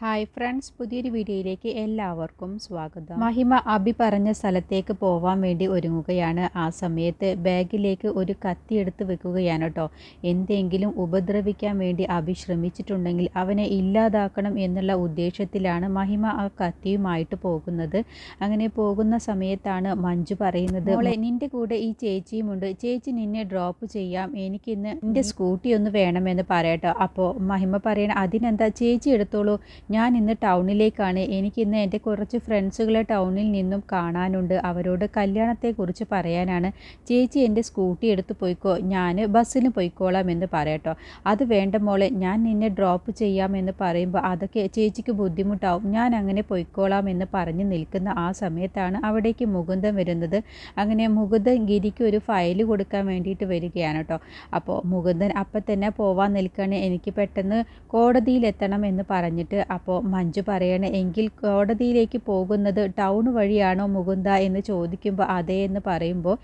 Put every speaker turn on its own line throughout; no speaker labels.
Hi friends പുതിയൊരു വീഡിയോയിലേക്ക് എല്ലാവർക്കും സ്വാഗതം. മഹിമ അബി പറഞ്ഞ സ്ഥലത്തേക്ക് പോവാൻ വേണ്ടി ഒരുങ്ങുകയാണ്. ആ സമയത്ത് ബാഗിലേക്ക് ഒരു കത്തി എടുത്ത് വെക്കുകയാണ് കേട്ടോ എന്തെങ്കിലും ഉപദ്രവിക്കാൻ വേണ്ടി അബി ശ്രമിച്ചിട്ടുണ്ടെങ്കിൽ അവനെ ഇല്ലാതാക്കണം എന്നുള്ള ഉദ്ദേശത്തിലാണ് മഹിമ ആ കത്തിയുമായിട്ട് പോകുന്നത്. അങ്ങനെ പോകുന്ന സമയത്താണ് മഞ്ജു പറയുന്നത് മോളെ നിന്റെ കൂടെ ഈ ചേച്ചിയുമുണ്ട്. ചേച്ചി നിന്നെ ഡ്രോപ്പ് ചെയ്യാം. എനിക്കിന്ന് നിന്റെ സ്കൂട്ടി ഒന്ന് വേണമെന്ന് പറയട്ടോ അപ്പോൾ മഹിമ പറയണ അതിനെന്താ? ചേച്ചി എടുത്തോളൂ. ഞാൻ ഇന്ന് ടൗണിലേക്കാണ്. എനിക്കിന്ന് എന്റെ കുറച്ച് ഫ്രണ്ട്സുകളെ ടൗണിൽ നിന്നും കാണാനുണ്ട്. അവരോട് കല്യാണത്തെക്കുറിച്ച് പറയാനാണ്. ചേച്ചി എന്റെ സ്കൂട്ടി എടുത്ത് പോയിക്കോ. ഞാൻ ബസ്സിന് പോയിക്കോളാം എന്ന് പറയട്ടോ. അത് വേണ്ട മോളെ ഞാൻ നിന്നെ ഡ്രോപ്പ് ചെയ്യാമെന്ന് പറയുമ്പോൾ അതൊക്കെ ചേച്ചിക്ക് ബുദ്ധിമുട്ടാവും. ഞാൻ അങ്ങനെ പോയിക്കോളാം എന്ന് പറഞ്ഞ് നിൽക്കുന്ന ആ സമയത്താണ് അവിടേക്ക് മുകുന്ദൻ വരുന്നത്. അങ്ങനെ മുകുന്ദൻ ഗിരിക്ക് ഒരു ഫയൽ കൊടുക്കാൻ വേണ്ടിയിട്ട് വരികയാണ് കേട്ടോ. അപ്പോൾ മുകുന്ദൻ അപ്പം തന്നെ പോവാൻ നിൽക്കണേ. എനിക്ക് പെട്ടെന്ന് കോടതിയിലെത്തണം എന്ന് പറഞ്ഞിട്ട് അപ്പോൾ മഞ്ജു പറയണേ എങ്കിൽ കോടതിയിലേക്ക് പോകുന്നത് ടൗൺ വഴിയാണോ മുകുന്ദ? എന്ന് ചോദിക്കുമ്പോൾ അതെ എന്ന് പറയുമ്പോൾ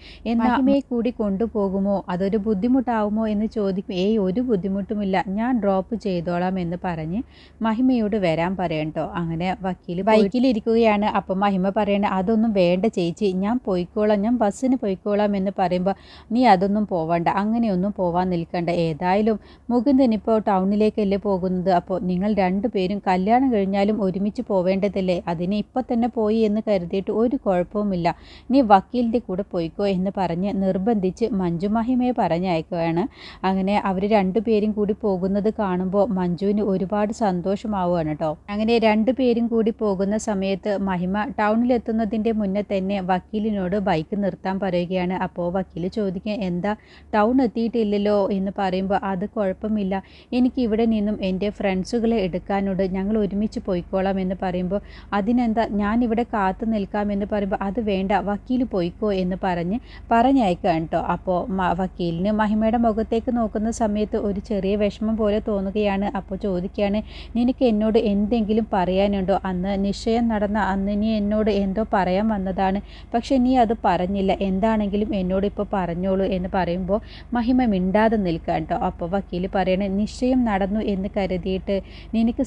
മഹിമയെ കൂടി കൊണ്ടുപോകുമോ? അതൊരു ബുദ്ധിമുട്ടാവുമോ? എന്ന് ചോദിക്കും. ഏയ് ഒരു ബുദ്ധിമുട്ടുമില്ല. ഞാൻ ഡ്രോപ്പ് ചെയ്തോളാം എന്ന് പറഞ്ഞ് മഹിമയോട് വരാൻ പറയണ്ടോ അങ്ങനെ വക്കീൽ ബൈക്കിലിരിക്കുകയാണ് അപ്പം മഹിമ പറയണേ അതൊന്നും വേണ്ട ചേച്ചി. ഞാൻ പോയിക്കോളാം. ഞാൻ ബസ്സിന് പോയിക്കോളാം എന്ന് പറയുമ്പോൾ നീ അതൊന്നും പോവണ്ട. അങ്ങനെയൊന്നും പോവാൻ നിൽക്കണ്ട. ഏതായാലും മുകുന്ദനിപ്പോൾ ടൗണിലേക്കല്ലേ പോകുന്നത്? അപ്പോൾ നിങ്ങൾ രണ്ടുപേരും കല്യാണം കഴിഞ്ഞാലും ഒരുമിച്ച് പോവേണ്ടതല്ലേ? അതിന് ഇപ്പം തന്നെ പോയി എന്ന് കരുതിയിട്ട് ഒരു കുഴപ്പവുമില്ല. നീ വക്കീലിന്റെ കൂടെ പോയിക്കോ എന്ന് പറഞ്ഞ് നിർബന്ധിച്ച് മഞ്ജു മഹിമയെ പറഞ്ഞയക്കുകയാണ്. അങ്ങനെ അവർ രണ്ടുപേരും കൂടി പോകുന്നത് കാണുമ്പോൾ മഞ്ജുവിന് ഒരുപാട് സന്തോഷമാവുകയാണ് കേട്ടോ. അങ്ങനെ രണ്ടുപേരും കൂടി പോകുന്ന സമയത്ത് മഹിമ ടൗണിലെത്തുന്നതിന്റെ മുന്നേ തന്നെ വക്കീലിനോട് ബൈക്ക് നിർത്താൻ പറയുകയാണ്. അപ്പോൾ വക്കീൽ ചോദിക്കുക എന്താ? ടൗൺ എത്തിയിട്ടില്ലല്ലോ? എന്ന് പറയുമ്പോൾ അത് കുഴപ്പമില്ല. എനിക്ക് ഇവിടെ നിന്നും എന്റെ ഫ്രണ്ട്സുകളെ എടുക്കാനുണ്ട്. ഞങ്ങൾ ഒരുമിച്ച് പോയിക്കോളാം എന്ന് പറയുമ്പോൾ അതിനെന്താ ഞാനിവിടെ കാത്തു നിൽക്കാം എന്ന് പറയുമ്പോൾ അത് വേണ്ട വക്കീൽ പോയിക്കോ എന്ന് പറഞ്ഞ് പറഞ്ഞയക്കുകയാണ് കേട്ടോ. അപ്പോൾ വക്കീലിന് മഹിമയുടെ മുഖത്തേക്ക് നോക്കുന്ന സമയത്ത് ഒരു ചെറിയ വിഷമം പോലെ തോന്നുകയാണ്. അപ്പോൾ ചോദിക്കുകയാണ് നിനക്ക് എന്നോട് എന്തെങ്കിലും പറയാനുണ്ടോ? അന്ന് നിശ്ചയം നടന്ന അന്ന് നീ എന്നോട് എന്തോ പറയാൻ വന്നതാണ്. പക്ഷെ നീ അത് പറഞ്ഞില്ല. എന്താണെങ്കിലും എന്നോട് ഇപ്പോൾ പറഞ്ഞോളൂ എന്ന് പറയുമ്പോൾ മഹിമ മിണ്ടാതെ നിൽക്കുക കേട്ടോ. അപ്പോൾ വക്കീൽ പറയണേ നിശ്ചയം നടന്നു എന്ന് കരുതിയിട്ട് നിനക്ക്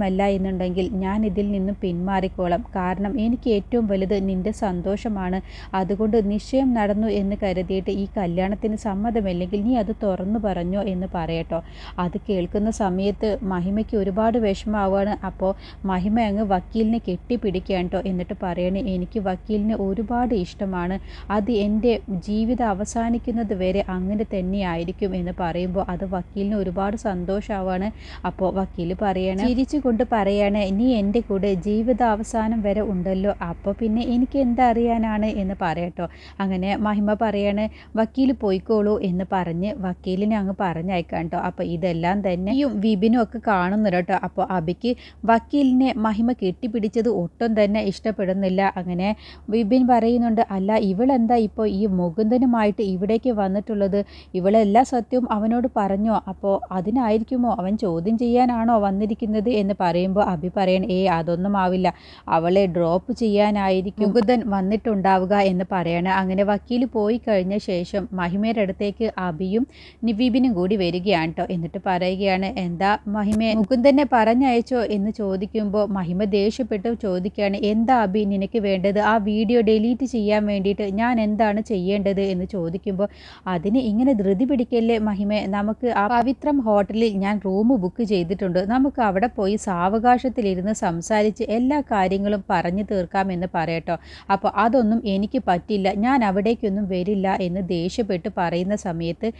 സമ്മതമല്ല എന്നുണ്ടെങ്കിൽ ഞാൻ ഇതിൽ നിന്നും പിന്മാറിക്കോളാം. കാരണം എനിക്ക് ഏറ്റവും വലുത് നിന്റെ സന്തോഷമാണ്. അതുകൊണ്ട് നിശ്ചയം നടന്നു എന്ന് കരുതിയിട്ട് ഈ കല്യാണത്തിന് സമ്മതമില്ലെങ്കിൽ നീ അത് തുറന്നു പറഞ്ഞോ എന്ന് പറയട്ടോ. അത് കേൾക്കുന്ന സമയത്ത് മഹിമയ്ക്ക് ഒരുപാട് വിഷമാവുകയാണ് അപ്പോൾ മഹിമ അങ്ങ് വക്കീലിനെ കെട്ടിപ്പിടിക്കാൻ കേട്ടോ എന്നിട്ട് പറയണേ എനിക്ക് വക്കീലിനെ ഒരുപാട് ഇഷ്ടമാണ്. അത് എന്റെ ജീവിതം അവസാനിക്കുന്നത് വരെ അങ്ങനെ തന്നെയായിരിക്കും എന്ന് പറയുമ്പോൾ അത് വക്കീലിന് ഒരുപാട് സന്തോഷമാവാണ് അപ്പോൾ വക്കീൽ പറയണ ചിരിച്ചുകൊണ്ട് പറയാണ് നീ എന്റെ കൂടെ ജീവിതാവസാനം വരെ ഉണ്ടല്ലോ. അപ്പോൾ പിന്നെ എനിക്ക് എന്തറിയാനാണ്? എന്ന് പറയട്ടോ. അങ്ങനെ മഹിമ പറയാണ് വക്കീൽ പോയിക്കോളൂ എന്ന് പറഞ്ഞ് വക്കീലിനെ അങ്ങ് പറഞ്ഞയക്കാം കേട്ടോ. അപ്പോൾ ഇതെല്ലാം തന്നെ ഈ വിപിനും ഒക്കെ കാണുന്നു കേട്ടോ. അപ്പോൾ അബിക്ക് വക്കീലിനെ മഹിമ കെട്ടിപ്പിടിച്ചത് ഒട്ടും തന്നെ ഇഷ്ടപ്പെടുന്നില്ല. അങ്ങനെ വിപിൻ പറയുന്നുണ്ട് അല്ല ഇവളെന്താ ഇപ്പോൾ ഈ മുകുന്ദനുമായിട്ട് ഇവിടേക്ക് വന്നിട്ടുള്ളത്? ഇവളെല്ലാ സത്യവും അവനോട് പറഞ്ഞോ? അപ്പോൾ അതിനായിരിക്കുമോ അവൻ ചോദ്യം ചെയ്യാനാണോ വന്നിരിക്കുന്നത്? എന്ന് പറയുമ്പോൾ അഭി പറയണ ഏ അതൊന്നും ആവില്ല. അവളെ ഡ്രോപ്പ് ചെയ്യാനായിരിക്കും. മുകുന്ദൻ വന്നിട്ടുണ്ടാവുക എന്ന് പറയണ. അങ്ങനെ വക്കീൽ പോയി കഴിഞ്ഞ ശേഷം മഹിമയുടെ അടുത്തേക്ക് അഭിയും നിവീബിനും കൂടി വരികയാണ് കേട്ടോ എന്നിട്ട് പറയുകയാണ് എന്താ മഹിമ മുകുന്ദനെ പറഞ്ഞയച്ചോ? എന്ന് ചോദിക്കുമ്പോൾ മഹിമ ദേഷ്യപ്പെട്ട് ചോദിക്കുകയാണ് എന്താ അഭി നിനക്ക് വേണ്ടത്? ആ വീഡിയോ ഡിലീറ്റ് ചെയ്യാൻ വേണ്ടിയിട്ട് ഞാൻ എന്താണ് ചെയ്യേണ്ടത്? എന്ന് ചോദിക്കുമ്പോൾ അതിന് ഇങ്ങനെ ധൃതി പിടിക്കല്ലേ മഹിമ? നമുക്ക് ആ പവിത്രം ഹോട്ടലിൽ ഞാൻ റൂം ബുക്ക് ചെയ്തിട്ടുണ്ട്. നമുക്ക് അവിടെ പോയി സാവകാശത്തിലിരുന്ന് സംസാരിച്ച് എല്ലാ കാര്യങ്ങളും പറഞ്ഞു തീർക്കാമെന്ന് പറയട്ടോ. അപ്പോൾ അതൊന്നും എനിക്ക് പറ്റില്ല. ഞാൻ അവിടേക്കൊന്നും വരില്ല എന്ന് ദേഷ്യപ്പെട്ട് പറയുന്ന സമയത്ത്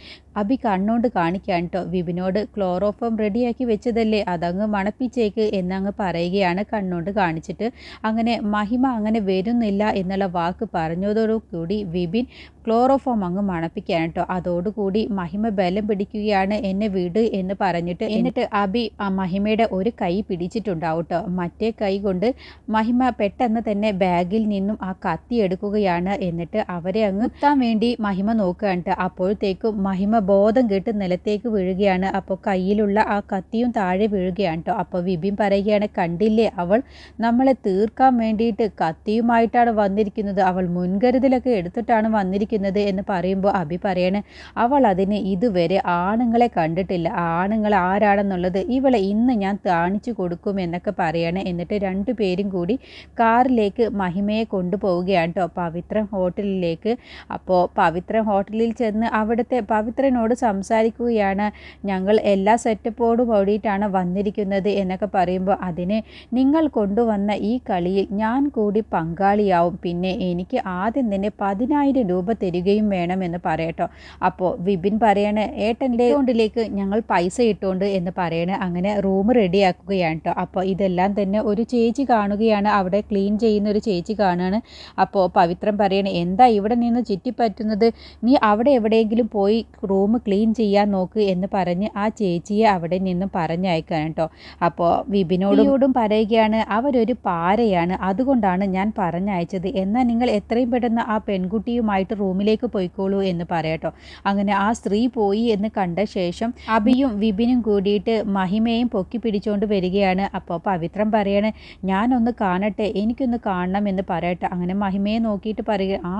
അഭി കണ്ണോണ്ട് കാണിക്കാൻ കേട്ടോ. വിപിനോട് ക്ലോറോഫോം റെഡിയാക്കി വെച്ചതല്ലേ? അതങ്ങ് മണപ്പിച്ചേക്ക് എന്നങ്ങ് പറയുകയാണ് കണ്ണോണ്ട് കാണിച്ചിട്ട്. അങ്ങനെ മഹിമ അങ്ങനെ വരുന്നില്ല എന്നുള്ള വാക്ക് പറഞ്ഞതോടുകൂടി വിപിൻ ക്ലോറോഫോം അങ്ങ് മണപ്പിക്കാൻ കേട്ടോ. അതോടുകൂടി മഹിമ ബലം പിടിക്കുകയാണ്. എന്നെ വിട് എന്ന് പറഞ്ഞിട്ട് എന്നിട്ട് അബി ആ മഹിമയുടെ ഒരു കൈ പിടിച്ചിട്ടുണ്ടാവും കേട്ടോ മറ്റേ കൈ കൊണ്ട് മഹിമ പെട്ടെന്ന് തന്നെ ബാഗിൽ നിന്നും ആ കത്തി എടുക്കുകയാണ്. എന്നിട്ട് അവരെ അങ്ങ് കുത്താൻ വേണ്ടി മഹിമ നോക്കുകയാണ്. അപ്പോഴത്തേക്കും മഹിമ ബോധം കേട്ട് നിലത്തേക്ക് വീഴുകയാണ്. അപ്പോൾ കയ്യിലുള്ള ആ കത്തിയും താഴെ വീഴുകയാണ് കേട്ടോ അപ്പോൾ വിപിൻ പറയുകയാണ് കണ്ടില്ലേ അവൾ നമ്മളെ തീർക്കാൻ വേണ്ടിയിട്ട് കത്തിയുമായിട്ടാണ് വന്നിരിക്കുന്നത്. അവൾ മുൻകരുതലൊക്കെ എടുത്തിട്ടാണ് വന്നിരിക്കുന്നത്. എന്ന് പറയുമ്പോൾ അഭി പറയണേ അവൾ അതിന് ഇതുവരെ ആണുങ്ങളെ കണ്ടിട്ടില്ല. ആണുങ്ങൾ ആരാണെന്നുള്ളത് ഇവളെ ഇന്ന് ഞാൻ കാണിച്ചു എത്തിച്ചു കൊടുക്കും എന്നൊക്കെ പറയാണ്. എന്നിട്ട് രണ്ടു പേരും കൂടി കാറിലേക്ക് മഹിമയെ കൊണ്ടുപോവുകയാണ് കേട്ടോ പവിത്ര ഹോട്ടലിലേക്ക്. അപ്പോൾ പവിത്ര ഹോട്ടലിൽ ചെന്ന് അവിടുത്തെ പവിത്രനോട് സംസാരിക്കുകയാണ്. ഞങ്ങൾ എല്ലാ സെറ്റപ്പോടും ഓടിയിട്ടാണ് വന്നിരിക്കുന്നത് എന്നൊക്കെ പറയുമ്പോൾ അതിന് നിങ്ങൾ കൊണ്ടുവന്ന ഈ കളിയിൽ ഞാൻ കൂടി പങ്കാളിയാവും. പിന്നെ എനിക്ക് ആദ്യം തന്നെ പതിനായിരം രൂപ തരികയും വേണമെന്ന് പറയട്ടോ അപ്പോൾ വിപിൻ പറയണേ ഏട്ടന്റെ അക്കൗണ്ടിലേക്ക് ഞങ്ങൾ പൈസ ഇട്ടുകൊണ്ട് എന്ന് പറയണ. അങ്ങനെ റൂം റെഡിയാക്കുകയാണ് കേട്ടോ അപ്പോൾ ഇതെല്ലാം തന്നെ ഒരു ചേച്ചി കാണുകയാണ്. അവിടെ ക്ലീൻ ചെയ്യുന്ന ഒരു ചേച്ചി കാണുകയാണ് അപ്പോൾ പവിത്രം പറയണേ എന്താ ഇവിടെ നിന്ന് ചുറ്റിപ്പറ്റുന്നത്? നീ അവിടെ എവിടെയെങ്കിലും പോയി റൂം ക്ലീൻ ചെയ്യാൻ നോക്ക് എന്ന് പറഞ്ഞ് ആ ചേച്ചിയെ അവിടെ നിന്ന് പറഞ്ഞയക്കാൻ കേട്ടോ അപ്പോൾ വിപിനോടിയോടും പറയുകയാണ് അവരൊരു പാരയാണ്. അതുകൊണ്ടാണ് ഞാൻ പറഞ്ഞയച്ചത്. എന്നാൽ നിങ്ങൾ എത്രയും പെട്ടെന്ന് ആ പെൺകുട്ടിയുമായിട്ട് റൂമിലേക്ക് പോയിക്കോളൂ എന്ന് പറയട്ടോ അങ്ങനെ ആ സ്ത്രീ പോയി എന്ന് കണ്ട ശേഷം അബിയും വിപിനും കൂടിയിട്ട് മഹിമയും പൊക്കി പിടിച്ചുകൊണ്ട് വരികയാണ്. അപ്പോൾ പവിത്രം പറയാണ് ഞാനൊന്ന് കാണട്ടെ എനിക്കൊന്ന് കാണണം എന്ന് പറയട്ടെ. അങ്ങനെ മഹിമയെ നോക്കിയിട്ട് പറയുക ആ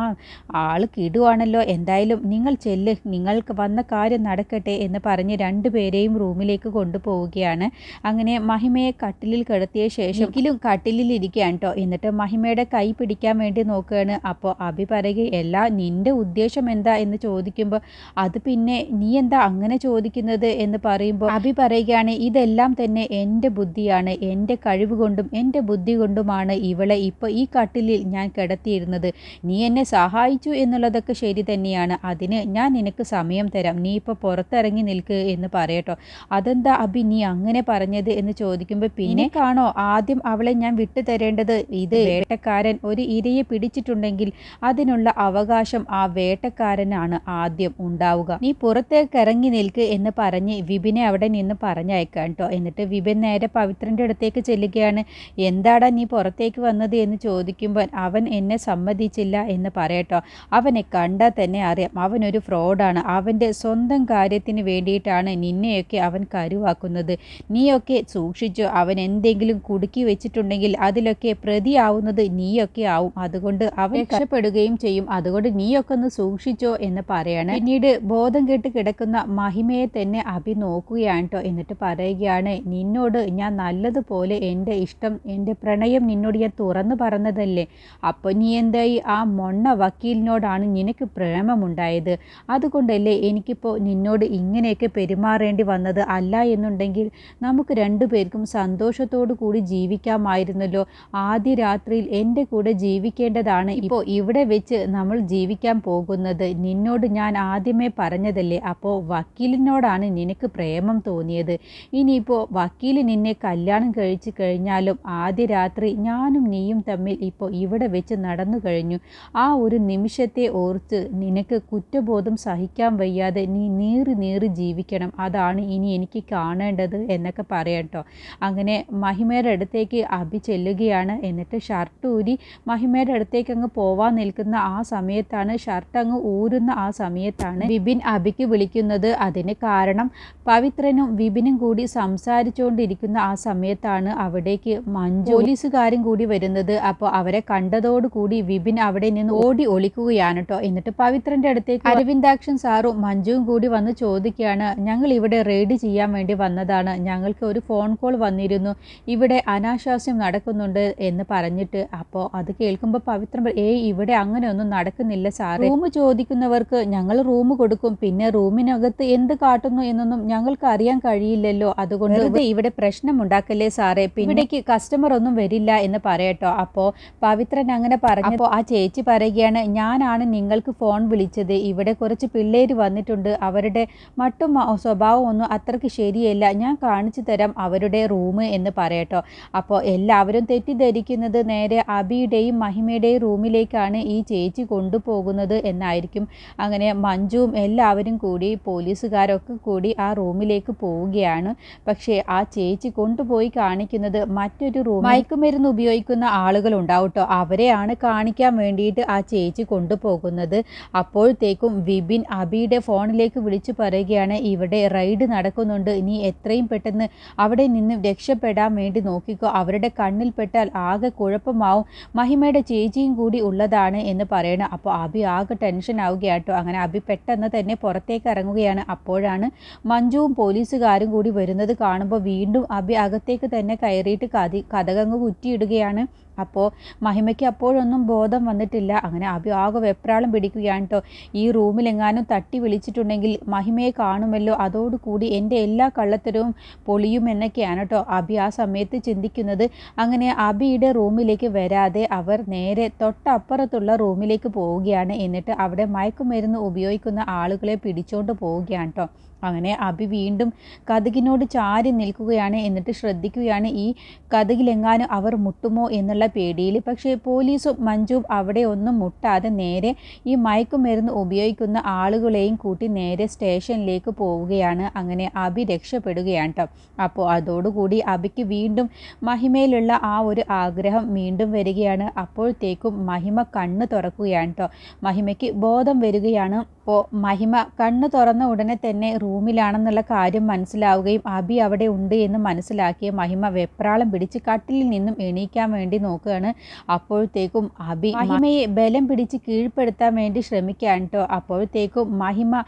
ആൾ കിടുവാണല്ലോ എന്തായാലും നിങ്ങൾ ചെല്ല് നിങ്ങൾക്ക് വന്ന കാര്യം നടക്കട്ടെ എന്ന് പറഞ്ഞ് രണ്ടുപേരെയും റൂമിലേക്ക് കൊണ്ടുപോവുകയാണ്. അങ്ങനെ മഹിമയെ കട്ടിലിൽ കിടത്തിയ ശേഷം എങ്കിലും കട്ടിലിൽ ഇരിക്കുകയാണ് കേട്ടോ. എന്നിട്ട് മഹിമയുടെ കൈ പിടിക്കാൻ വേണ്ടി നോക്കുകയാണ്. അപ്പോൾ അഭി പറയുക എല്ലാ നിന്റെ ഉദ്ദേശം എന്താ? എന്ന് ചോദിക്കുമ്പോൾ അത് പിന്നെ നീ എന്താ അങ്ങനെ ചോദിക്കുന്നത്? എന്ന് പറയുമ്പോൾ അഭി പറയുകയാണ് ഇതെല്ലാം തന്നെ എന്റെ ബുദ്ധിയാണ് എന്റെ കഴിവ് കൊണ്ടും എന്റെ ബുദ്ധി കൊണ്ടുമാണ് ഇവളെ ഇപ്പോൾ ഈ കട്ടിലിൽ ഞാൻ കിടത്തിയിരുന്നത്. നീ എന്നെ സഹായിച്ചു എന്നുള്ളതൊക്കെ ശരി തന്നെയാണ്. അതിന് ഞാൻ നിനക്ക് സമയം തരാം. നീ ഇപ്പോൾ പുറത്തിറങ്ങി നിൽക്ക് എന്ന് പറയട്ടോ. അതെന്താ അഭി നീ അങ്ങനെ പറഞ്ഞത് എന്ന് ചോദിക്കുമ്പോൾ പിന്നെ കാണോ ആദ്യം അവളെ ഞാൻ വിട്ടു തരേണ്ടത്? ഇത് വേട്ടക്കാരൻ ഒരു ഇരയെ പിടിച്ചിട്ടുണ്ടെങ്കിൽ അതിനുള്ള അവകാശം ആ വേട്ടക്കാരനാണ് ആദ്യം ഉണ്ടാവുക. നീ പുറത്തേക്ക് ഇറങ്ങി നിൽക്ക് എന്ന് പറഞ്ഞ് വിപിനെ അവിടെ നിന്ന് പറഞ്ഞയക്കാം കേട്ടോ എന്നിട്ട് വിപിൻ നേരെ പവിത്രന്റെ അടുത്തേക്ക് ചെല്ലുകയാണ്. എന്താടാ നീ പുറത്തേക്ക് വന്നത്? എന്ന് ചോദിക്കുമ്പോൾ അവൻ എന്നെ സമ്മതിച്ചില്ല എന്ന് പറയട്ടോ. അവനെ കണ്ടാൽ തന്നെ അറിയാം. അവനൊരു ഫ്രോഡാണ്. അവന്റെ സ്വന്തം കാര്യത്തിന് വേണ്ടിയിട്ടാണ് നിന്നെയൊക്കെ അവൻ കരുവാക്കുന്നത്. നീയൊക്കെ സൂക്ഷിച്ചു. അവൻ എന്തെങ്കിലും കുടുക്കി വെച്ചിട്ടുണ്ടെങ്കിൽ അതിലൊക്കെ പ്രതിയാവുന്നത് നീയൊക്കെ ആവും. അതുകൊണ്ട് അവൻ രക്ഷപ്പെടുകയും ചെയ്യും. അതുകൊണ്ട് നീയൊക്കെ ഒന്ന് സൂക്ഷിച്ചോ എന്ന് പറയാണ്. പിന്നീട് ബോധം കെട്ട് കിടക്കുന്ന മഹിമയെ തന്നെ അഭി നോക്കുകയാണ് കേട്ടോ എന്നിട്ട് പറയുകയാണ് നിന്നോട് ഞാൻ നല്ലതുപോലെ എന്റെ ഇഷ്ടം എന്റെ പ്രണയം നിന്നോട് ഞാൻ തുറന്നു പറഞ്ഞതല്ലേ? അപ്പോൾ നീ എന്തായി? ആ മൊണ്ണ വക്കീലിനോടാണ് നിനക്ക് പ്രേമമുണ്ടായത്. അതുകൊണ്ടല്ലേ എനിക്കിപ്പോൾ നിന്നോട് ഇങ്ങനെയൊക്കെ പെരുമാറേണ്ടി വന്നത് അല്ല എന്നുണ്ടെങ്കിൽ നമുക്ക് രണ്ടുപേർക്കും സന്തോഷത്തോടു കൂടി ജീവിക്കാമായിരുന്നല്ലോ. ആദ്യ രാത്രിയിൽ എന്റെ കൂടെ ജീവിക്കേണ്ടതാണ് ഇപ്പോൾ ഇവിടെ വെച്ച് നമ്മൾ ജീവിക്കാൻ പോകുന്നത്. നിന്നോട് ഞാൻ ആദ്യമേ പറഞ്ഞതല്ലേ? അപ്പോൾ വക്കീലിനോടാണ് നിനക്ക് പ്രേമം തോന്നിയത്. ഇനിയിപ്പോൾ വക്കീൽ നിന്നെ കല്യാണം കഴിച്ച് കഴിഞ്ഞാലും ആദ്യ രാത്രി ഞാനും നീയും തമ്മിൽ ഇപ്പോൾ ഇവിടെ വെച്ച് നടന്നു കഴിഞ്ഞു. ആ ഒരു നിമിഷത്തെ ഓർത്ത് നിനക്ക് കുറ്റബോധം സഹിക്കാൻ വയ്യാതെ നീ നീറി നീറി ജീവിക്കണം. അതാണ് ഇനി എനിക്ക് കാണേണ്ടത് എന്നൊക്കെ പറയട്ടോ അങ്ങനെ മഹിമയുടെ അടുത്തേക്ക് അഭി ചെല്ലുകയാണ്. എന്നിട്ട് ഷർട്ട് ഊരി മഹിമയുടെ അടുത്തേക്ക് അങ്ങ് പോവാൻ നിൽക്കുന്ന ആ സമയത്താണ് ഷർട്ട് അങ്ങ് ഊരുന്ന ആ സമയത്താണ് വിപിൻ അഭിക്ക് വിളിക്കുന്നത്. അതിന് കാരണം പവിത്രനും വിപിനും കൂടി സംസാരിച്ചുകൊണ്ടിരിക്കുന്ന ആ സമയത്താണ് അവിടേക്ക് മഞ്ജു പോലീസുകാരും കൂടി വരുന്നത്. അപ്പോൾ അവരെ കണ്ടതോടുകൂടി വിപിൻ അവിടെ നിന്ന് ഓടി ഒളിക്കുകയാണ് കേട്ടോ എന്നിട്ട് പവിത്രന്റെ അടുത്തേക്ക് അരവിന്ദാക്ഷൻ സാറും മഞ്ജുവും കൂടി വന്ന് ചോദിക്കുകയാണ് ഞങ്ങൾ ഇവിടെ റെയ്ഡ് ചെയ്യാൻ വേണ്ടി വന്നതാണ്. ഞങ്ങൾക്ക് ഒരു ഫോൺ കോൾ വന്നിരുന്നു. ഇവിടെ അനാശാസ്യം നടക്കുന്നുണ്ട് എന്ന് പറഞ്ഞിട്ട് അപ്പോൾ അത് കേൾക്കുമ്പോൾ പവിത്രൻ ഏയ് ഇവിടെ അങ്ങനെയൊന്നും നടക്കുന്നില്ല സാറ്. റൂം ചോദിക്കുന്നവർക്ക് ഞങ്ങൾ റൂം കൊടുക്കും. പിന്നെ റൂമിനകത്ത് എന്ത് കാട്ടുന്നു എന്നൊന്നും ഞങ്ങൾക്ക് അറിയാൻ കഴിയില്ലല്ലോ. അതുകൊണ്ട് ഇവിടെ പ്രശ്നം ഉണ്ടാക്കല്ലേ സാറേ? പിന്നെ കസ്റ്റമർ ഒന്നും വരില്ല എന്ന് പറയട്ടോ. അപ്പോൾ പവിത്രൻ അങ്ങനെ പറഞ്ഞപ്പോൾ ആ ചേച്ചി പറയുകയാണ് ഞാനാണ് നിങ്ങൾക്ക് ഫോൺ വിളിച്ചത്. ഇവിടെ കുറച്ച് പിള്ളേർ വന്നിട്ടുണ്ട്. അവരുടെ മട്ടും സ്വഭാവം ഒന്നും അത്രയ്ക്ക് ശരിയല്ല. ഞാൻ കാണിച്ചു തരാം അവരുടെ റൂം എന്ന് പറയട്ടോ. അപ്പോൾ എല്ലാവരും തെറ്റിദ്ധരിക്കുന്നത് നേരെ അബിയുടെയും മഹിമയുടെയും റൂമിലേക്കാണ് ഈ ചേച്ചി കൊണ്ടുപോകുന്നത് എന്നായിരിക്കും. അങ്ങനെ മഞ്ജുവും എല്ലാവരും കൂടി പോലീസുകാരൊക്കെ കൂടി ആ റൂമിലേക്ക് പോവുകയാണ്. പക്ഷേ ആ ചേച്ചി കൊണ്ടുപോയി കാണിക്കുന്നത് മറ്റൊരു റൂം മയക്കുമരുന്ന് ഉപയോഗിക്കുന്ന ആളുകൾ ഉണ്ടാവട്ടോ അവരെയാണ് കാണിക്കാൻ വേണ്ടിയിട്ട് ആ ചേച്ചി കൊണ്ടുപോകുന്നത്. അപ്പോഴത്തേക്കും വിപിൻ അബിയുടെ ഫോണിലേക്ക് വിളിച്ചു പറയുകയാണ് ഇവിടെ റൈഡ് നടക്കുന്നുണ്ട്. നീ എത്രയും പെട്ടെന്ന് അവിടെ നിന്ന് രക്ഷപ്പെടാൻ വേണ്ടി നോക്കിക്കോ. അവരുടെ കണ്ണിൽപ്പെട്ടാൽ ആകെ കുഴപ്പമാവും. മഹിമയുടെ ചേച്ചിയും കൂടി ഉള്ളതാണ് എന്ന് പറയണം. അപ്പോൾ അബി ആകെ ടെൻഷൻ ആവുകയാട്ടോ അങ്ങനെ അബി പെട്ടെന്ന് തന്നെ പുറത്തേക്ക് ഇറങ്ങുകയാണ്. അപ്പോഴാണ് മഞ്ജുവും പോലീസുകാരും കൂടി വരുന്നത് കാണുമ്പോൾ വീണ്ടും അബി അകത്തേക്ക് തന്നെ കയറിയിട്ട് കതി കഥകങ്ങ് കുറ്റിയിടുകയാണ് അപ്പോൾ മഹിമയ്ക്ക് അപ്പോഴൊന്നും ബോധം വന്നിട്ടില്ല. അങ്ങനെ അഭി ആകെ വെപ്രാളം പിടിക്കുകയാണ് കേട്ടോ ഈ റൂമിലെങ്ങാനും തട്ടി വിളിച്ചിട്ടുണ്ടെങ്കിൽ മഹിമയെ കാണുമല്ലോ. അതോടുകൂടി എന്റെ എല്ലാ കള്ളത്തരവും പൊളിയുമെന്നൊക്കെയാണ് കേട്ടോ അഭി ആ സമയത്ത് ചിന്തിക്കുന്നത്. അങ്ങനെ അബിയുടെ റൂമിലേക്ക് വരാതെ അവർ നേരെ തൊട്ടപ്പുറത്തുള്ള റൂമിലേക്ക് പോവുകയാണ്. എന്നിട്ട് അവിടെ മയക്കുമരുന്ന് ഉപയോഗിക്കുന്ന ആളുകളെ പിടിച്ചോണ്ട് പോവുകയാണ് കേട്ടോ അങ്ങനെ അഭി വീണ്ടും കഥകിനോട് ചാരി നിൽക്കുകയാണ്. എന്നിട്ട് ശ്രദ്ധിക്കുകയാണ് ഈ കഥകിലെങ്ങാനും അവർ മുട്ടുമോ എന്നുള്ള പേടിയിൽ. പക്ഷേ പോലീസും മഞ്ജുവും അവിടെ ഒന്നും മുട്ടാതെ നേരെ ഈ മയക്കുമരുന്ന് ഉപയോഗിക്കുന്ന ആളുകളെയും കൂട്ടി നേരെ സ്റ്റേഷനിലേക്ക് പോവുകയാണ്. അങ്ങനെ അഭി രക്ഷപ്പെടുകയാണ് കേട്ടോ അപ്പോൾ അതോടുകൂടി അഭിക്ക് വീണ്ടും മഹിമയിലുള്ള ആ ഒരു ആഗ്രഹം വീണ്ടും വരികയാണ്. അപ്പോഴത്തേക്കും മഹിമ കണ്ണ് തുറക്കുകയാണ് കേട്ടോ മഹിമയ്ക്ക് ബോധം വരികയാണ്. അപ്പോൾ മഹിമ കണ്ണ് തുറന്ന ഉടനെ തന്നെ റൂമിലാണെന്നുള്ള കാര്യം മനസ്സിലാവുകയും അബി അവിടെ ഉണ്ട് എന്ന് മനസ്സിലാക്കിയ മഹിമ വെപ്രാളം പിടിച്ച് കട്ടിലിൽ നിന്നും എണീക്കാൻ വേണ്ടി നോക്കുകയാണ്. അപ്പോഴത്തേക്കും അബി മഹിമയെ ബലം പിടിച്ച് കീഴ്പ്പെടുത്താൻ വേണ്ടി ശ്രമിക്കുകയാണ് കേട്ടോ അപ്പോഴത്തേക്കും മഹിമ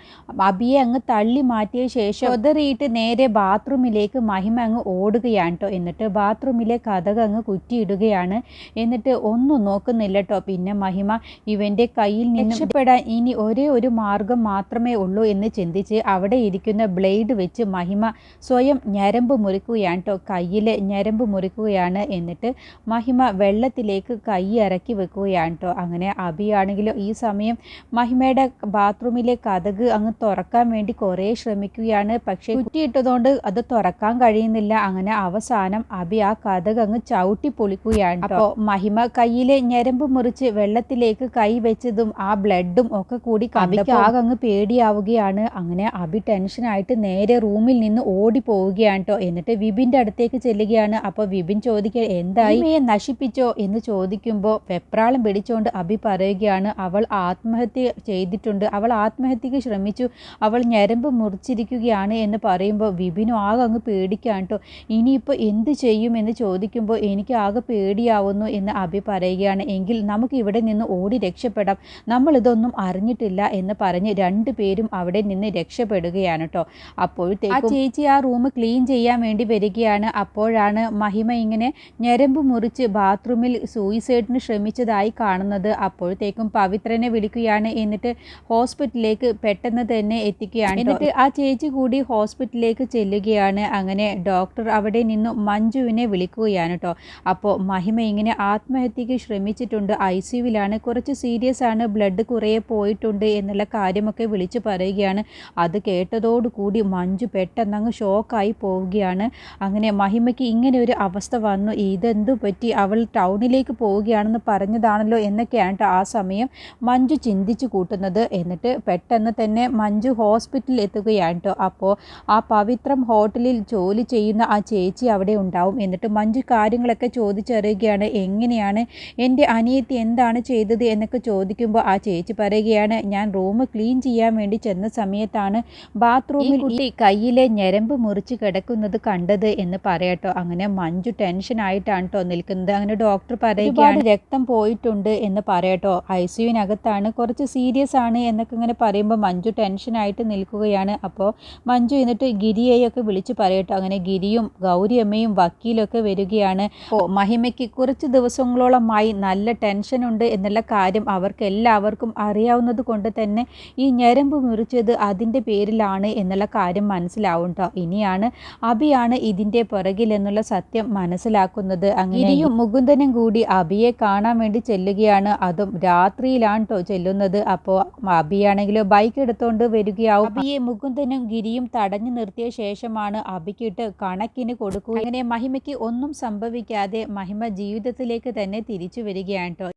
അബിയെ അങ്ങ് തള്ളി മാറ്റിയ ശേഷം ഒതറിയിട്ട് നേരെ ബാത്റൂമിലേക്ക് മഹിമ അങ്ങ് ഓടുകയാണ് കേട്ടോ എന്നിട്ട് ബാത്റൂമിലെ കഥക അങ്ങ് കുറ്റിയിടുകയാണ്. എന്നിട്ട് ഒന്നും നോക്കുന്നില്ല കേട്ടോ പിന്നെ മഹിമ ഇവന്റെ കയ്യിൽ നിന്ന് രക്ഷപ്പെടാൻ ഇനി ഒരേ ഒരു മാർഗം മാത്രമേ ഉള്ളൂ എന്ന് ചിന്തിച്ച് അവിടെ ഇരിക്കുന്ന ബ്ലേഡ് വെച്ച് മഹിമ സ്വയം ഞരമ്പ് മുറിക്കുകയാണ് കേട്ടോ കയ്യിൽ ഞരമ്പ് മുറിക്കുകയാണ് എന്നിട്ട് മഹിമ വെള്ളത്തിലേക്ക് കൈ ഇറക്കി വെക്കുകയാണ് കേട്ടോ അങ്ങനെ അബിയാണെങ്കിലും ഈ സമയം മഹിമയുടെ ബാത്റൂമിലെ കഥക് അങ്ങ് തുറക്കാൻ വേണ്ടി കുറേ ശ്രമിക്കുകയാണ്. പക്ഷേ കുറ്റിയിട്ടതുകൊണ്ട് അത് തുറക്കാൻ കഴിയുന്നില്ല. അങ്ങനെ അവസാനം അബി ആ കഥക് അങ്ങ് ചവിട്ടി പൊളിക്കുകയാണ് അപ്പോൾ മഹിമ കയ്യിലെ ഞരമ്പ് മുറിച്ച് വെള്ളത്തിലേക്ക് കൈ വെച്ചതും ആ ബ്ലഡും ഒക്കെ കൂടി കവിക്ക് ആകെ അങ്ങ് പേടിയാവുകയാണ്. അങ്ങനെ അബി ടെൻഷനായിട്ട് നേരെ റൂമിൽ നിന്ന് ഓടി പോവുകയാണ് കേട്ടോ എന്നിട്ട് വിപിന്റെ അടുത്തേക്ക് ചെല്ലുകയാണ്. അപ്പോൾ വിപിൻ ചോദിക്കുക എന്തായി? നശിപ്പിച്ചോ? എന്ന് ചോദിക്കുമ്പോൾ വെപ്രാളം പിടിച്ചുകൊണ്ട് അബി പറയുകയാണ് അവൾ ആത്മഹത്യ ചെയ്തിട്ടുണ്ട്. അവൾ ആത്മഹത്യക്ക് ശ്രമിച്ചു. അവൾ ഞരമ്പ് മുറിച്ചിരിക്കുകയാണ് എന്ന് പറയുമ്പോൾ വിപിനും ആകെ അങ്ങ് പേടിക്കുകയാണ് കേട്ടോ ഇനിയിപ്പോൾ എന്ത് ചെയ്യും? എന്ന് ചോദിക്കുമ്പോൾ എനിക്ക് ആകെ പേടിയാവുന്നു എന്ന് അബി പറയുകയാണ്. എങ്കിൽ നമുക്ക് ഇവിടെ നിന്ന് ഓടി രക്ഷപ്പെടാം. നമ്മളിതൊന്നും അറിഞ്ഞിട്ടില്ല എന്ന് പറഞ്ഞ് രണ്ടുപേരും അവിടെ നിന്ന് രക്ഷപ്പെടുകയാണ് കേട്ടോ അപ്പോഴത്തേക്കും ആ ചേച്ചി ആ റൂം ക്ലീൻ ചെയ്യാൻ വേണ്ടി വരികയാണ്. അപ്പോഴാണ് മഹിമ ഇങ്ങനെ ഞരമ്പ് മുറിച്ച് ബാത്റൂമിൽ സൂയിസൈഡിന് ശ്രമിച്ചതായി കാണുന്നത്. അപ്പോഴത്തേക്കും പവിത്രനെ വിളിക്കുകയാണ്. എന്നിട്ട് ഹോസ്പിറ്റലിലേക്ക് പെട്ടെന്ന് തന്നെ എത്തിക്കുകയാണ് എന്നിട്ട് ആ ചേച്ചി കൂടി ഹോസ്പിറ്റലിലേക്ക് ചെല്ലുകയാണ്. അങ്ങനെ ഡോക്ടർ അവിടെ നിന്ന് മഞ്ജുവിനെ വിളിക്കുകയാണ് കേട്ടോ അപ്പോൾ മഹിമ ഇങ്ങനെ ആത്മഹത്യക്ക് ശ്രമിച്ചിട്ടുണ്ട്. ഐ സിയുവിലാണ് കുറച്ച് സീരിയസ് ആണ്. ബ്ലഡ് കുറേ പോയിട്ടുണ്ട് എന്നുള്ള കാര്യമൊക്കെ വിളിച്ചു പറയുകയാണ്. അത് കേട്ടതോടുകൂടി മഞ്ജു പെട്ടെന്ന് അങ്ങ് ഷോക്കായി പോവുകയാണ്. അങ്ങനെ മഹിമയ്ക്ക് ഇങ്ങനെ ഒരു അവസ്ഥ വന്നു. ഇതെന്തു പറ്റി? അവൾ ടൗണിലേക്ക് പോവുകയാണെന്ന് പറഞ്ഞതാണല്ലോ എന്നൊക്കെയാണ് ആ സമയം മഞ്ജു ചിന്തിച്ചു കൂട്ടുന്നത്. എന്നിട്ട് പെട്ടെന്ന് തന്നെ മഞ്ജു ഹോസ്പിറ്റലിൽ എത്തുകയാണ് കേട്ടോ. അപ്പോൾ ആ പവിത്രം ഹോട്ടലിൽ ജോലി ചെയ്യുന്ന ആ ചേച്ചി അവിടെ ഉണ്ടാവും. എന്നിട്ട് മഞ്ജു കാര്യങ്ങളൊക്കെ ചോദിച്ചറിയുകയാണ്. എങ്ങനെയാണ്? എന്റെ അനിയത്തി എന്താണ് ചെയ്തത്? എന്നൊക്കെ ചോദിക്കുമ്പോൾ ആ ചേച്ചി പറയുകയാണ് ഞാൻ റൂം ക്ലീൻ ചെയ്യാൻ വേണ്ടി ചെന്ന സമയത്താണ് ബാത്റൂമിൽ കുട്ടി കയ്യിലെ ഞരമ്പ് മുറിച്ച് കിടക്കുന്നത് കണ്ടത് എന്ന് പറയട്ടോ അങ്ങനെ മഞ്ജു ടെൻഷൻ ആയിട്ടാണ് കേട്ടോ നിൽക്കുന്നത്. അങ്ങനെ ഡോക്ടർ പറയുകയാണ് രക്തം പോയിട്ടുണ്ട് എന്ന് പറയട്ടോ ഐ സിയുവിനകത്താണ് കുറച്ച് സീരിയസ് ആണ് എന്നൊക്കെ ഇങ്ങനെ പറയുമ്പോൾ മഞ്ജു ടെൻഷൻ ആയിട്ട് നിൽക്കുകയാണ്. അപ്പോൾ മഞ്ജു എന്നിട്ട് ഗിരിയെയൊക്കെ വിളിച്ച് പറയട്ടോ അങ്ങനെ ഗിരിയും ഗൗരിയമ്മയും വക്കീലൊക്കെ വരികയാണ്. ഓ മഹിമയ്ക്ക് കുറച്ച് ദിവസങ്ങളോളമായി നല്ല ടെൻഷൻ ഉണ്ട് എന്നുള്ള കാര്യം അവർക്ക് എല്ലാവർക്കും അറിയാവുന്നത് കൊണ്ട് തന്നെ ഈ ഞരമ്പ് മുറിച്ചത് അതിന്റെ പേരിലാണ് എന്നുള്ള കാര്യം മനസ്സിലാവും കേട്ടോ ഇനിയാണ് അഭിയാണ് ഇതിന്റെ പുറകിൽ എന്നുള്ള സത്യം മനസ്സിലാക്കുന്നത്. അങ്ങനെയും മുകുന്ദനും കൂടി അഭിയെ കാണാൻ വേണ്ടി ചെല്ലുകയാണ്. അതും രാത്രിയിലാണ് കേട്ടോ ചെല്ലുന്നത്. അപ്പോൾ അഭിയാണെങ്കിൽ ബൈക്ക് എടുത്തുകൊണ്ട് വരികയാവും. അഭിയെ മുകുന്ദനും ഗിരിയും തടഞ്ഞു നിർത്തിയ ശേഷമാണ് അഭിക്കിട്ട് കണക്കിന് കൊടുക്കുക അങ്ങനെ മഹിമയ്ക്ക് ഒന്നും സംഭവിക്കാതെ മഹിമ ജീവിതത്തിലേക്ക് തന്നെ തിരിച്ചു വരികയാണ് കേട്ടോ